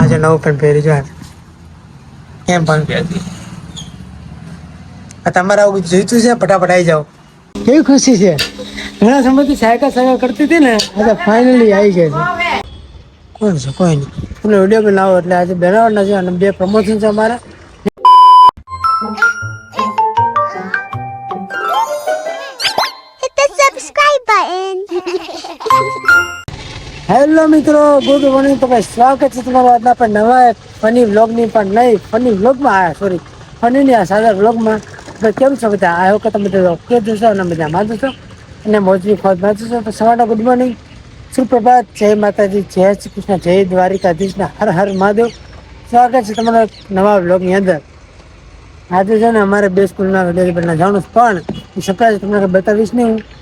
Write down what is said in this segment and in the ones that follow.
આજે નવું પણ પહેરી જો એમ પણ. આ તમારે આવું જોઈતું છે? ફટાફટ આવી જાઓ. કેવી ખુશી છે? ઘણા સમયથી સાયકલ સાયકલ કરતી હતી ને આજે ફાઇનલી આવી ગઈ છે. કોણ છે? કોઈ નહીં. તમને વીડિયો બનાવો એટલે આજે બનાવવાના છે અને બે પ્રમોશન છે અમારા. હેલો મિત્રો. ગુડ મોર્નિંગ તો ભાઈ, સ્વાગત છે તમારું આજના પણ નવા ફની વ્લોગની પણ નહીં ફની વ્લોગમાં આ સોરી ફનીની આ સાદા વ્લોગમાં તો કેમ છો બધા? આ વખત તમે બધા ઓકે જોશો અને બધા માં છો અને મોજની ખોજમાં છો તો સવારના ગુડ મોર્નિંગ સુપ્રભાત. જય માતાજી. જય શ્રી કૃષ્ણ. જય દ્વારિકાધીશના. હર હર મહાદેવ. સ્વાગત છે તમારા નવા વ્લોગની અંદર. આજે છે ને અમારે બે સ્કૂલના વીડિયો જવાનું છે. પણ સરપ્રાઈઝ તમને બતાવીશ નહીં હું.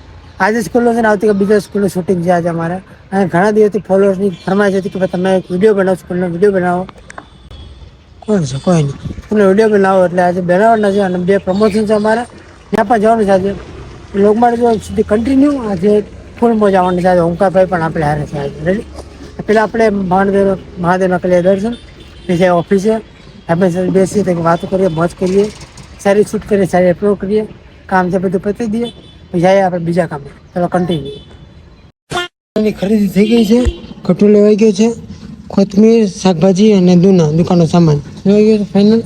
આજે સ્કૂલનો છે ને આવતીકાલ બીજા સ્કૂલનું શૂટિંગ છે આજે અમારે. અને ઘણા દિવસથી ફોલોઅર્સની ફરમાઈશ હતી કે ભાઈ તમે એક વીડિયો બનાવો, સ્કૂલનો વીડિયો બનાવો. કોણ છે? કોઈ નહીં. તમને વીડિયો બનાવો એટલે આજે બનાવવાના છે અને બે પ્રમોશન છે અમારે. ત્યાં પણ જવાનું છે આજે. લોકમાન જો સુધી કન્ટિન્યુ આજે ફૂલ મોજ આવવાની છે. આજે ઓંકારભાઈ પણ આપણે હારે છે આજે. રેડી પેલા આપણે મહાદેવ મહાદેવના કરીએ દર્શન પછી ઓફિસે આપણે સાથે બેસીએ તો વાતો કરીએ, મોજ કરીએ. સારી શૂટ કરીએ, સારી અપલોડ કરીએ. કામ છે બધું પતી દઈએ. જઈએ આપણે બીજા કામે. ચાલો કન્ટિન્યુ ખરીદી થઈ ગઈ છે. કટુ લેવાઈ ગયો છે. કોથમીર, શાકભાજી અને દૂના દુકાનનો સામાન. લેવાઈ ગયો છે ફાઇનલ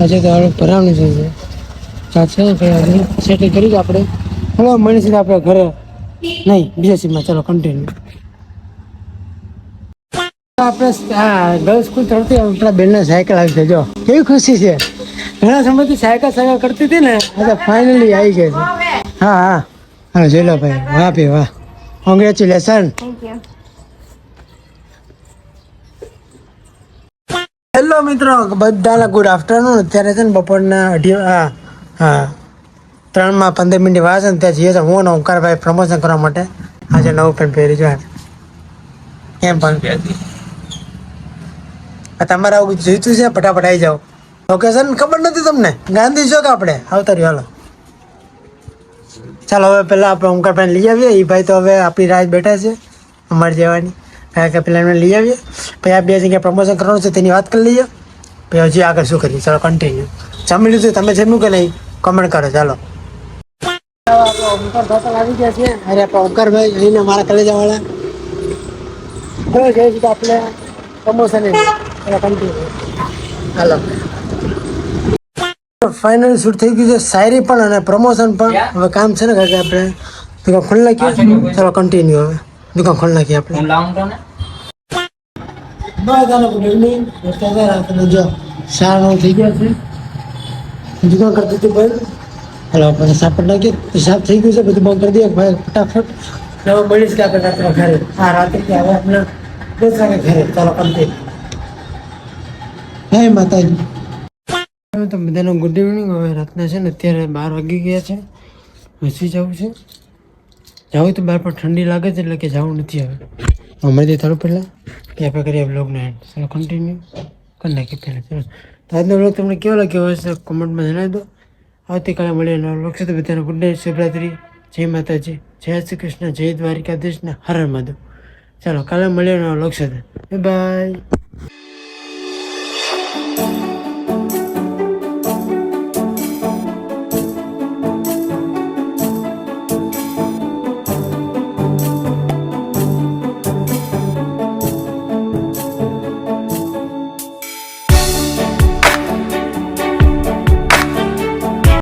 આજે તો હવે ભરાવનું છે ચાલશે સેટિંગ કરી આપણે. હવે મળી આપણે ઘરે. નહીં, બીજા સીમમાં ચાલો કન્ટિન્યુ આપણે હા ગર્લ્સ સ્કૂલ તરફથી આપણા બેનના સાયકલ આવી છે, જો. કેવી ખુશી છે. ઘણા સમયથી સાયકલ સાયકલ કરતી હતી ને આજે ફાઇનલી આવી ગઈ છે. હા હા. હા જોઈ લો ભાઈ. વાહ ભાઈ વાહ. કોંગ્રેચ્યુલેશન હેલો મિત્રો બધાને ગુડ આફ્ટરનૂન અત્યારે છે ને બપોરના અઢી હા હા. ત્રણમાં પંદર મિનિટ વાર છે ને ત્યાં જઈએ છે હું ને ઓંકારભાઈ પ્રમોશન કરવા માટે. આજે નવું પેન્ટ પહેરી જો કેમ પણ? આ તમારે આવું જોઈતું છે? ફટાફટ આવી જાઓ. લોકેશન ખબર નથી તમને? ગાંધી ચોક આપણે. આવતા રહ્યો હાલો. ચાલો, હવે પહેલાં આપણે ઓંકારભાઈને લઈ આવીએ. એ ભાઈ તો હવે આપણી રાહ જ બેઠા છે. અમારે જવાની. કારણ કે પહેલાં એમને લઈ આવીએ. પછી આ બે જગ્યાએ પ્રમોશન કરવાનું છે તેની વાત કરી લઈએ. પછી હજી આગળ શું કરીએ? ચાલો કન્ટિન્યુ જમી લીધું તમે જમ્યું કે નહીં? કમેન્ટ કરો, ચાલો. ઓમકાર ભાઈ આવી ગયા છે અરે, આપણા ઓમકારભાઈ અહીંને મારા કલેજાવાળા. હવે જઈએ છીએ તો આપણે promotion continue hello. Final shoot થઈ ગયું છે. શાયરી પણ અને પ્રમોશન પણ. હવે કામ છે ને કારણ કે આપણે. દુકાન ખોલી નાખીએ. ચાલો કન્ટિન્યુ હવે. દુકાન ખોલી નાખીએ આપણે. જો સારા થઈ ગયા છે. દુકાન કરતી હતી ભાઈ. હાલો આપણે સાફ નાખીએ. સાફ થઈ ગયું છે. બધું બંધ કરી દઈએ. ભાઈ ફટાફટ. હવે મળીશ કે આપણે રાત્રે ઘરે. હા રાત્રે હવે આપણે. દસ વાગે ઘરે. ચાલો કન્ટિન્યુ હે માતાજી. હવે તો બધાનો ગુડ ઇવનિંગ હવે રાતના છે ને અત્યારે બાર વાગી ગયા છે. બેસી જવું છે. જવું તો બહાર પણ ઠંડી લાગે છે એટલે કે જવું નથી હવે. હમણાંથી થોડું પહેલાં. કે આપણે કરીએ બ્લોગને એન્ડ ચાલો કન્ટિન્યુ કરી નાખીએ પહેલાં. ચાલો. તો આજનો બ્લોગ તમને કેવો લાગ્યો હશે કોમેન્ટમાં જણાવી દો. આવતીકાલે મળીએ નવો બ્લોગ છે તો બધાનો ગુડ નાઇટ શિવરાત્રી જય માતાજી. જય શ્રી કૃષ્ણ. જય દ્વારિકાધીશ ને હર માધવ ચાલો, કાલે મળીએ નવો બ્લોગ સાથે. બાય